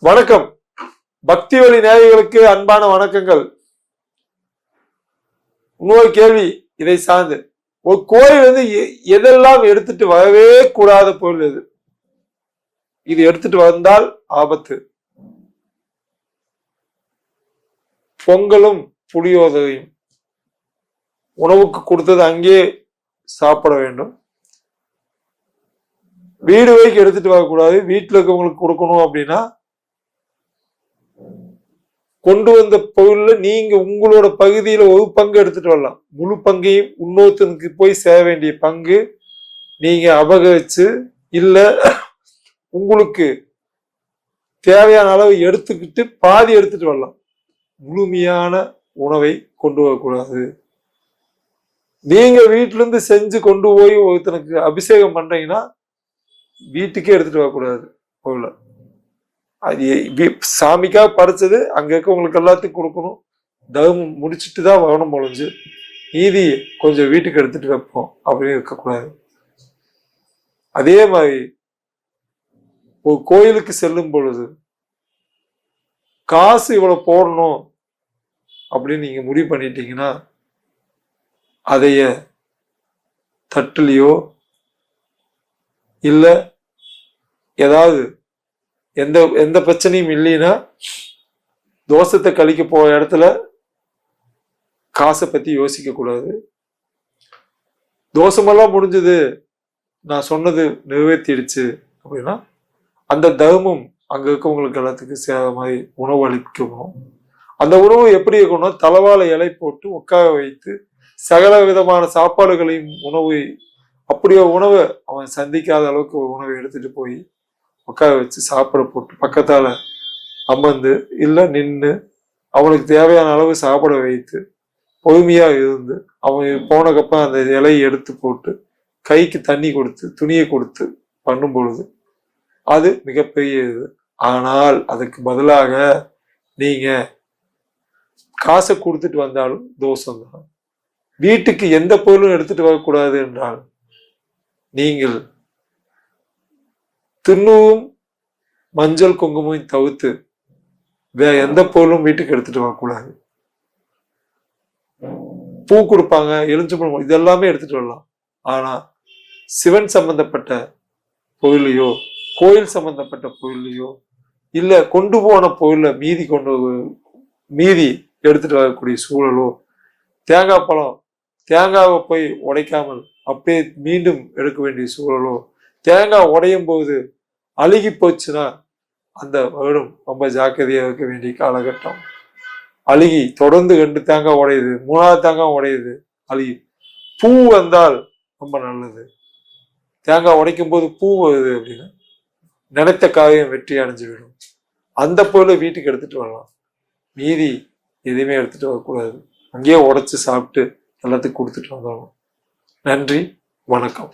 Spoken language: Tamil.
வணக்கம். பக்தி வழி நேயர்களுக்கு அன்பான வணக்கங்கள். இன்னொரு கேள்வி இதை சார்ந்து. ஒரு கோயில் வந்து எ- எதெல்லாம் எடுத்துட்டு வரவே கூடாத பொருள் இது இது எடுத்துட்டு வந்தால் ஆபத்து. பொங்கலும் புளியோதரையும். உணவுக்கு கொடுத்தது அங்கே சாப்பிட வேண்டும். வீடு வரைக்கும் எடுத்துட்டு வரக்கூடாது. வீட்டில் இருக்கவங்களுக்கு கொடுக்கணும் அப்படின்னா கொண்டு வந்த பொருள்ல நீங்க உங்களோட பகுதியில ஒரு பங்கு எடுத்துட்டு வரலாம். முழு பங்கையும் இன்னொருத்தனுக்கு போய் சேர வேண்டிய பங்கு நீங்க அபகரிச்சு இல்ல உங்களுக்கு தேவையான அளவு எடுத்துக்கிட்டு பாதி எடுத்துட்டு வரலாம். முழுமையான உணவை கொண்டு வரக்கூடாது. நீங்க வீட்டுல இருந்து செஞ்சு கொண்டு போய் ஒருத்தனுக்கு அபிஷேகம் பண்றீங்கன்னா வீட்டுக்கே எடுத்துட்டு வரக்கூடாது பொருளை. அது சாமிக்காக படைச்சது அங்க இருக்கவங்களுக்கு எல்லாத்துக்கும் கொடுக்கணும். தர்மம் முடிச்சிட்டு தான் வரணும் பொழிஞ்சு மீதி கொஞ்சம் வீட்டுக்கு எடுத்துட்டு வைப்போம் அப்படின்னு இருக்கக்கூடாது. அதே மாதிரி ஒரு கோயிலுக்கு செல்லும் பொழுது காசு இவ்வளவு போடணும் அப்படின்னு நீங்க முடிவு பண்ணிட்டீங்கன்னா அதைய தட்டுலையோ இல்ல ஏதாவது எந்த எந்த பிரச்சனையும் இல்லைன்னா தோஷத்தை கழிக்க போகிற இடத்துல காசை பற்றி யோசிக்கக்கூடாது தோஷமெல்லாம் முடிஞ்சது. நான் சொன்னது நிறைவேற்றிடுச்சு அப்படின்னா அந்த தர்மம் அங்கே இருக்கவங்களுக்கு எல்லாத்துக்கும் சேர மாதிரி உணவு அளிக்கணும். அந்த உணவு எப்படி இருக்கணும்னா தலவாழை இலை போட்டு உட்கார வைத்து சகல விதமான சாப்பாடுகளையும் உணவு அப்படியே உணவை அவன் சந்திக்காத அளவுக்கு உணவை எடுத்துட்டு போய் உட்கார வச்சு சாப்பிட போட்டு பக்கத்தால் அமர்ந்து இல்லை நின்று அவனுக்கு தேவையான அளவு சாப்பிட வைத்து பொறுமையாக இருந்து அவன் போனக்கப்புறம் அந்த இலையை எடுத்து போட்டு கைக்கு தண்ணி கொடுத்து துணியை கொடுத்து பண்ணும் பொழுது அது மிகப்பெரிய இது. ஆனால் அதுக்கு பதிலாக நீங்கள் காசை கொடுத்துட்டு வந்தாலும் தோஷம்தான். வீட்டுக்கு எந்த பொருளும் எடுத்துட்டு வரக்கூடாது என்றால் நீங்கள் தின்னுவும் மஞ்சள் குங்குமம் தவிர்த்து வேற எந்த பொருளும் வீட்டுக்கு எடுத்துட்டு வரக்கூடாது பூ கொடுப்பாங்க எலுமிச்சம்பழம் பழம் இதெல்லாமே எடுத்துட்டு வரலாம். ஆனா சிவன் சம்பந்தப்பட்ட பொருளையோ கோயில் சம்பந்தப்பட்ட பொருளையோ இல்ல கொண்டு போன பொருளை மீதி கொண்டு மீதி எடுத்துட்டு வரக்கூடிய சூழலோ தேங்காய் பழம் தேங்காவை போய் உடைக்காமல் அப்படியே மீண்டும் எடுக்க வேண்டிய சூழலோ தேங்காய் உடையும் போது அழுகி போச்சுன்னா அந்த வருடம் ரொம்ப ஜாக்கிரதையாக இருக்க வேண்டிய காலகட்டம். அழுகி தொடர்ந்து ரெண்டு தேங்காய் உடையுது மூணாவது தேங்காய் உடையுது அழுகி. பூ வந்தால் ரொம்ப நல்லது. தேங்காய் உடைக்கும் போது பூ வருது அப்படின்னா நினைத்த காரியம் வெற்றி அடைஞ்சு விடும். அந்த பொருளை வீட்டுக்கு எடுத்துட்டு வரலாம். மீதி எதுவுமே எடுத்துட்டு வரக்கூடாது. அங்கேயே உடைச்சு சாப்பிட்டு எல்லாத்துக்கும் கொடுத்துட்டு வந்துடணும். நன்றி வணக்கம்.